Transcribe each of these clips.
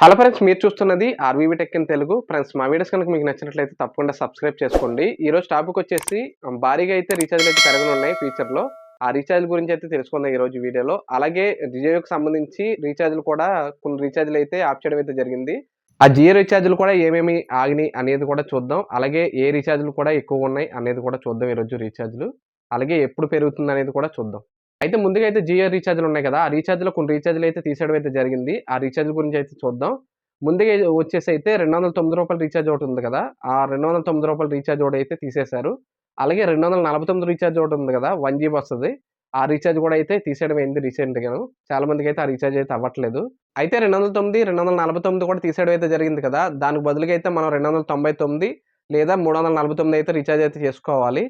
Hello friends మీరు చూస్తున్నది RVV tech in Telugu. Friends మా వీడియోస్ కనుక మీకు నచ్చినట్లయితే తప్పకుండా సబ్స్క్రైబ్ చేసుకోండి. ఈరోజు టాపిక్ వచ్చేసి భారీగా అయితే రీఛార్జ్లు అయితే పెరగనున్నాయి ఫ్యూచర్లో. ఆ రీఛార్జ్ గురించి అయితే తెలుసుకుందాం ఈరోజు వీడియోలో. అలాగే జియోకి సంబంధించి రీఛార్జ్లు కూడా కొన్ని రీఛార్జ్లు అయితే ఆప్ చేయడం అయితే జరిగింది. ఆ జియో రీఛార్జ్లు కూడా ఏమేమి ఆగినాయి అనేది కూడా చూద్దాం. అలాగే ఏ రీఛార్జ్లు కూడా ఎక్కువ ఉన్నాయి అనేది కూడా చూద్దాం ఈరోజు రీఛార్జ్లు. అలాగే ఎప్పుడు పెరుగుతుంది అనేది కూడా చూద్దాం. అయితే ముందుగా అయితే జియో రీఛార్జ్లు ఉన్నాయి కదా ఆ రీఛార్జ్లో కొన్ని రీఛార్జ్లు అయితే తీసేయడం అయితే జరిగింది. ఆ రీఛార్జ్ గురించి అయితే చూద్దాం. ముందుగా వచ్చేసి అయితే రెండు వందల తొమ్మిది రూపాయల రీఛార్జ్ ఒకటి ఉంది కదా ఆ రెండు వందల తొమ్మిది రూపాయల రీఛార్జ్ ఒకటి అయితే తీసేశారు. అలాగే రెండు వందల నలభై తొమ్మిది రీఛార్జ్ ఒకటి ఉంది కదా వన్ జీబీ వస్తుంది. ఆ రీఛార్జ్ కూడా అయితే తీసేయడం అయింది రీసెంట్గాను చాలా మందికి అయితే ఆ రీఛార్జ్ అయితే అవ్వట్లేదు. అయితే రెండు వందల తొమ్మిది రెండు వందల నలభై తొమ్మిది కూడా తీసేయడం అయితే జరిగింది కదా దానికి బదులుగా అయితే మనం రెండు వందల తొంభై తొమ్మిది లేదా మూడు వందల నలభై తొమ్మిది అయితే రీఛార్జ్ అయితే చేసుకోవాలి.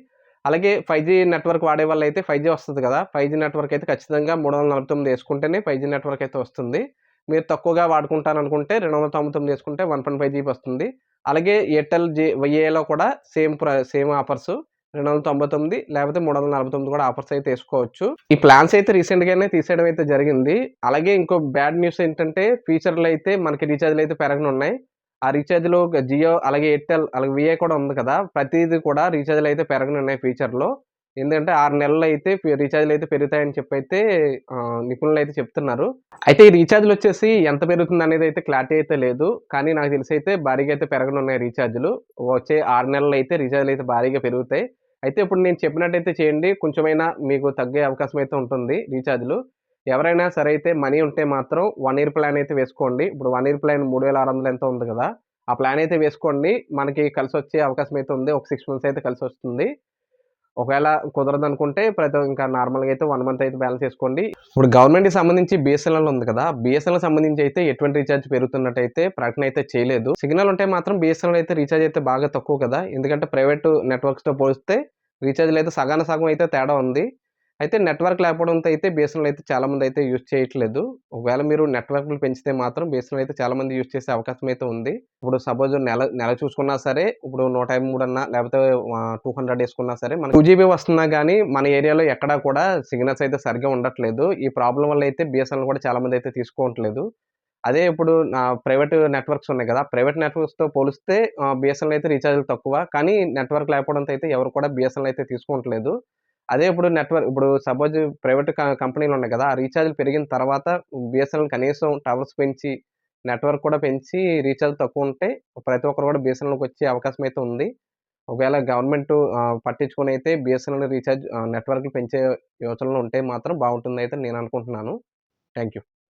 అలాగే ఫైవ్ జీ నెట్వర్క్ వాడే వాళ్ళు అయితే ఫైవ్ జీ వస్తుంది కదా. ఫైవ్ జీ నెట్వర్క్ అయితే ఖచ్చితంగా మూడు వందల నలభై తొమ్మిది వేసుకుంటేనే ఫైవ్ జీ నెట్వర్క్ అయితే వస్తుంది. మీరు తక్కువగా వాడుకుంటాను అనుకుంటే రెండు వందల తొంభై తొమ్మిది వేసుకుంటే వన్ పాయింట్ ఫైవ్ జీబీ వస్తుంది. అలాగే ఎయిర్టెల్ జీ వైఏలో కూడా సేమ్ ప్ర సేమ్ ఆఫర్స్ రెండు వందల తొంభై తొమ్మిది లేకపోతే మూడు వందల నలభై తొమ్మిది కూడా ఆఫర్స్ అయితే వేసుకోవచ్చు. ఈ ప్లాన్స్ అయితే రీసెంట్గానే తీసేయడం అయితే జరిగింది. అలాగే ఇంకో బ్యాడ్ న్యూస్ ఏంటంటే ఫీచర్లు అయితే మనకి రీఛార్జ్లు అయితే పెరగనున్నాయి. ఆ రీఛార్జ్లో జియో అలాగే ఎయిర్టెల్ అలాగే విఐ కూడా ఉంది కదా ప్రతిదీ కూడా రీఛార్జ్లు అయితే పెరగనున్నాయి ఫ్యూచర్లో ఎందుకంటే ఆరు నెలలు అయితే రీఛార్జ్లు అయితే పెరుగుతాయని చెప్పి అయితే నిపుణులు అయితే చెప్తున్నారు. అయితే ఈ రీఛార్జ్లు వచ్చేసి ఎంత పెరుగుతుంది అనేది అయితే క్లారిటీ అయితే లేదు. కానీ నాకు తెలిసి అయితే భారీగా అయితే పెరగనున్నాయి రీఛార్జ్లు. వచ్చే ఆరు నెలలు అయితే రీఛార్జ్లు అయితే భారీగా పెరుగుతాయి. అయితే ఇప్పుడు నేను చెప్పినట్టయితే చేయండి. కొంచెమైనా మీకు తగ్గే అవకాశం అయితే ఉంటుంది రీఛార్జ్లు. ఎవరైనా సరే అయితే మనీ ఉంటే మాత్రం వన్ ఇయర్ ప్లాన్ అయితే వేసుకోండి. ఇప్పుడు వన్ ఇయర్ ప్లాన్ మూడు వేల ఆరు వందలు ఎంత ఉంది కదా. ఆ ప్లాన్ అయితే వేసుకోండి. మనకి కలిసి వచ్చే అవకాశం అయితే ఉంది. ఒక సిక్స్ మంత్స్ అయితే కలిసి వస్తుంది ఒకవేళ కుదరదు అనుకుంటే ప్రతి ఇంకా నార్మల్గా అయితే వన్ మంత్ అయితే బ్యాలెన్స్ చేసుకోండి ఇప్పుడు గవర్నమెంట్కి సంబంధించి బిఎస్ఎన్ఎల్ ఉంది కదా. బిఎస్ఎన్ఎల్ సంబంధించి అయితే ఎటువంటి రీఛార్జ్ పెరుగుతున్నట్టు అయితే ప్రకటన అయితే చేయలేదు. సిగ్నల్ ఉంటే మాత్రం బిఎస్ఎన్ఎల్ అయితే రీఛార్జ్ అయితే బాగా తక్కువ కదా. ఎందుకంటే ప్రైవేట్ నెట్వర్క్స్తో పోలిస్తే రీఛార్జ్లు అయితే సగాన సగం అయితే తేడా ఉంది. అయితే నెట్వర్క్ లేకపోవడంతో అయితే బీఎస్ఎన్ఎల్ అయితే చాలా మంది అయితే యూజ్ చేయట్లేదు. ఒకవేళ మీరు నెట్వర్క్లు పెంచితే మాత్రం బీఎస్ఎన్ఎల్ అయితే చాలా మంది యూజ్ చేసే అవకాశం అయితే ఉంది. ఇప్పుడు సపోజ్ నెల నెల చూసుకున్నా సరే ఇప్పుడు నూట యాభై మూడు అన్నా లేకపోతే టూ హండ్రెడ్ వేసుకున్నా సరే మన టూ జీబీ వస్తున్నా కానీ మన ఏరియాలో ఎక్కడా కూడా సిగ్నల్స్ అయితే సరిగ్గా ఉండట్లేదు. ఈ ప్రాబ్లం వల్ల అయితే బిఎస్ఎన్ఎల్ కూడా చాలామంది అయితే తీసుకోవట్లేదు. అదే ఇప్పుడు నా ప్రైవేట్ నెట్వర్క్స్ ఉన్నాయి కదా ప్రైవేట్ నెట్వర్క్స్తో పోలిస్తే బిఎస్ఎన్ఎల్ అయితే రీఛార్జ్లు తక్కువ. కానీ నెట్వర్క్ లేకపోవడంతో అయితే ఎవరు కూడా బిఎస్ఎన్ఎల్ అయితే తీసుకోవట్లేదు. అదే ఇప్పుడు నెట్వర్క్ ఇప్పుడు సపోజ్ ప్రైవేట్ కంపెనీలు ఉన్నాయి కదా ఆ రీఛార్జ్ పెరిగిన తర్వాత బిఎస్ఎన్ఎల్ కనీసం టవర్స్ పెంచి నెట్వర్క్ కూడా పెంచి రీఛార్జ్ తక్కువ ఉంటే ప్రతి ఒక్కరు కూడా బిఎస్ఎన్ఎల్కి వచ్చే అవకాశం అయితే ఉంది. ఒకవేళ గవర్నమెంట్ పట్టించుకొని అయితే బిఎస్ఎన్ఎల్ రీఛార్జ్ నెట్వర్క్లు పెంచే యోచనలు ఉంటే మాత్రం బాగుంటుంది అయితే నేను అనుకుంటున్నాను. Thank you